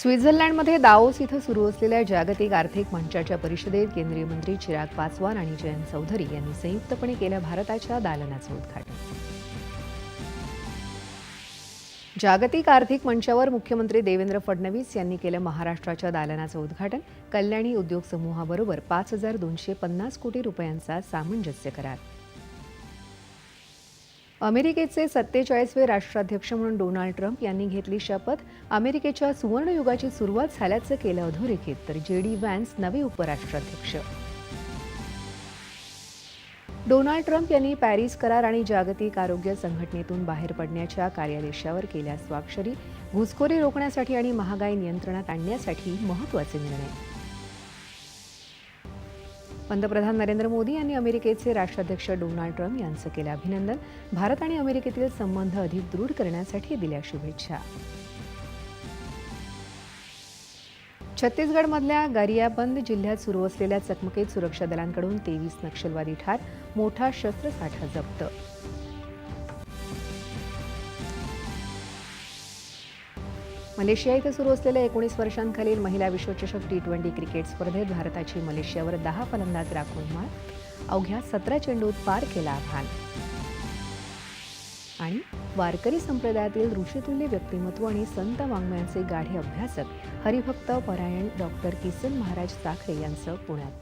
स्वित्झर्लंडमध्ये दाओस इथं सुरू असलेल्या जागतिक आर्थिक मंचाच्या परिषदेत केंद्रीय मंत्री चिराग पासवान आणि जयंत चौधरी यांनी संयुक्तपणे केलं भारताच्या दालनाचं उद्घाटन. जागतिक आर्थिक मंचावर मुख्यमंत्री देवेंद्र फडणवीस यांनी केलं महाराष्ट्राच्या दालनाचं उद्घाटन. कल्याणी उद्योग समूहाबरोबर पाच हजार दोनशे पन्नास कोटी रुपयांचा सामंजस्य करार. अमेरिकेचे सत्तेचाळीसवे राष्ट्राध्यक्ष म्हणून डोनाल्ड ट्रम्प यांनी घेतली शपथ. अमेरिकेच्या सुवर्णयुगाची सुरुवात झाल्याचं केलं अधोरेखित तर जे डी व्हॅन्स नवे उपराष्ट्राध्यक्ष. डोनाल्ड ट्रम्प यांनी पॅरिस करार आणि जागतिक आरोग्य संघटनेतून बाहेर पडण्याच्या कार्यादेशावर केल्या स्वाक्षरी घुसखोरी रोखण्यासाठी आणि महागाई नियंत्रणात आणण्यासाठी महत्त्वाचे निर्णय. पंतप्रधान नरेंद्र मोदी यांनी अमेरिकेचे राष्ट्राध्यक्ष डोनाल्ड ट्रम्प यांचं केलं अभिनंदन. भारत आणि अमेरिकेतील संबंध अधिक दृढ करण्यासाठी दिल्या शुभेच्छा. छत्तीसगडमधल्या गारियाबंद जिल्ह्यात सुरू असलेल्या चकमकीत सुरक्षा दलांकडून तेवीस नक्षलवादी ठार मोठा शस्त्रसाठा जप्त मलेशिया इथं सुरू असलेल्या एकोणीस वर्षांखालील महिला विश्वचषक टी ट्वेंटी क्रिकेट स्पर्धेत भारताची मलेशियावर दहा फलंदाज राखून मात. अवघ्या सतरा चेंडूत पार केला आव्हान. आणि वारकरी संप्रदायातील ऋषितुल्य व्यक्तिमत्व आणि संत वाङ्मयांचे गाढे अभ्यासक हरिभक्त परायण डॉक्टर किसन महाराज साखरे यांचं पुण्यात